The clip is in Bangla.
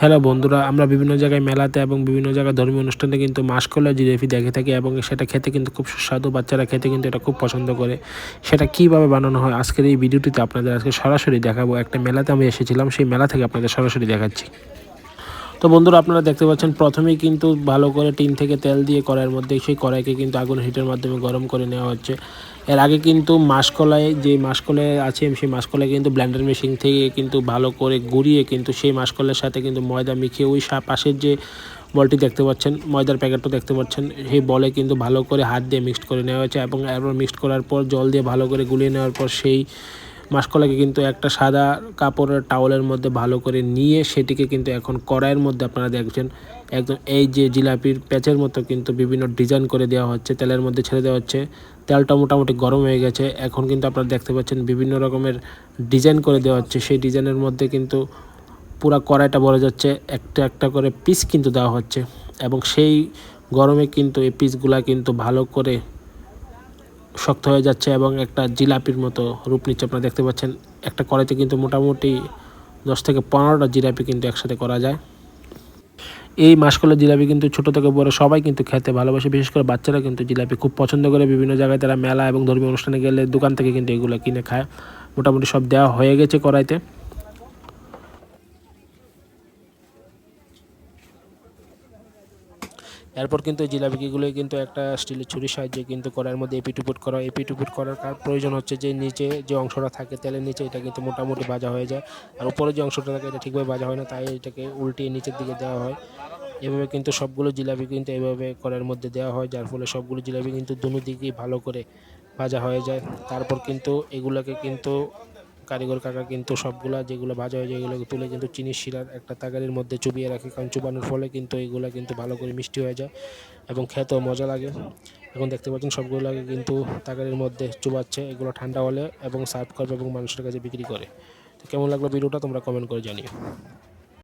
হ্যালো বন্ধুরা, আমরা বিভিন্ন জায়গায় মেলাতে এবং বিভিন্ন জায়গায় ধর্মীয় অনুষ্ঠানে কিন্তু মাসকলা জিলেপি দেখে থাকি এবং সেটা খেতে কিন্তু খুব সুস্বাদু, বাচ্চারা খেতে কিন্তু এটা খুব পছন্দ করে। সেটা কীভাবে বানানো হয় আজকের এই ভিডিওটিতে আপনাদের আজকে সরাসরি দেখাবো। একটা মেলাতে আমি এসেছিলাম, সেই মেলা থেকে আপনাদের সরাসরি দেখাচ্ছি। তো বন্ধুরা আপনারা দেখতে পাচ্ছেন, প্রথমেই কিন্তু ভালো করে টিন থেকে তেল দিয়ে কড়াইয়ের মধ্যে সেই কড়াইকে কিন্তু আগুন হিটের মাধ্যমে গরম করে নেওয়া হচ্ছে। এর আগে কিন্তু মাসকলাই, যে মাসকলাই আছে, সেই মাসকলাই কিন্তু ব্ল্যান্ডার মেশিন থেকে কিন্তু ভালো করে গুঁড়িয়ে কিন্তু সেই মাসকলাইয়ের সাথে কিন্তু ময়দা মিখিয়ে ওই পাশের যে বলটি দেখতে পাচ্ছেন, ময়দার প্যাকেটটা দেখতে পাচ্ছেন, সেই বলে কিন্তু ভালো করে হাত দিয়ে মিক্সড করে নেওয়া হয়েছে এবং এরপর মিক্সড করার পর জল দিয়ে ভালো করে গুলিয়ে নেওয়ার পর সেই মাসকলাকে কিন্তু একটা সাদা কাপড়ের টাওয়ালের মধ্যে ভালো করে নিয়ে সেটিকে কিন্তু এখন কড়াইয়ের মধ্যে আপনারা দেখছেন, একদম এই যে জিলাপির প্যাচের মতো কিন্তু বিভিন্ন ডিজাইন করে দেওয়া হচ্ছে, তেলের মধ্যে ছেড়ে দেওয়া হচ্ছে। তেলটা মোটামুটি গরম হয়ে গেছে, এখন কিন্তু আপনারা দেখতে পাচ্ছেন বিভিন্ন রকমের ডিজাইন করে দেওয়া হচ্ছে। সেই ডিজাইনের মধ্যে কিন্তু পুরো কড়াইটা ভরে যাচ্ছে একটা একটা করে পিস কিন্তু দেওয়া হচ্ছে এবং সেই গরমে কিন্তু এই পিসগুলা কিন্তু ভালো করে শক্ত হয়ে যাচ্ছে এবং একটা জিলাপির মতো রূপ নিচ্ছে। আপনারা দেখতে পাচ্ছেন, একটা কড়াইতে কিন্তু মোটামুটি দশ থেকে পনেরোটা জিলাপি কিন্তু একসাথে করা যায়। এই মাসকলার জিলাপি কিন্তু ছোটো থেকে বড় সবাই কিন্তু খেতে ভালোবাসে, বিশেষ করে বাচ্চারা কিন্তু জিলাপি খুব পছন্দ করে। বিভিন্ন জায়গায় তারা মেলা এবং ধর্মীয় অনুষ্ঠানে গেলে দোকান থেকে কিন্তু এগুলো কিনে খায়। মোটামুটি সব দেওয়া হয়ে গেছে কড়াইতে। এরপর কিন্তু জিলাপিগুলোই কিন্তু একটা স্টিলের ছুরির সাহায্যে কিন্তু কড়াইয়ের মধ্যে এপিট উপুট করা এপিট উপুট করার কার প্রয়োজন হচ্ছে যে নিচে যে অংশটা থাকে তেলের নিচে, এটা কিন্তু মোটামুটি ভাজা হয়ে যায়। আর উপরে যে অংশটা থাকে, এটা ঠিকভাবে ভাজা হয় না, তাই এটাকে উল্টিয়ে নিচের দিকে দেওয়া হয়। এভাবে কিন্তু সবগুলো জিলাপি কিন্তু এভাবে কড়াইয়ের মধ্যে দেওয়া হয়, যার ফলে সবগুলো জিলাপি কিন্তু দুনো দিকেই ভালো করে ভাজা হয়ে যায়। তারপর কিন্তু এগুলোকে কিন্তু কারিগর কাকা কিন্তু সবগুলা যেগুলো ভাজা হয়ে যায় এগুলো তুলে কিন্তু চিনির শিলার একটা তাগারির মধ্যে চুবিয়ে রাখে। কারণ চুবানোর ফলে কিন্তু এগুলো কিন্তু ভালো করে মিষ্টি হয়ে যায় এবং খেতেও মজা লাগে। এখন দেখতে পাচ্ছেন সবগুলোকে কিন্তু তাগারির মধ্যে চুবাচ্ছে। এগুলো ঠান্ডা হলে এবং সার্ভ করবে এবং মানুষের কাছে বিক্রি করে। তো কেমন লাগল ভিডিওটা তোমরা কমেন্ট করে জানিও।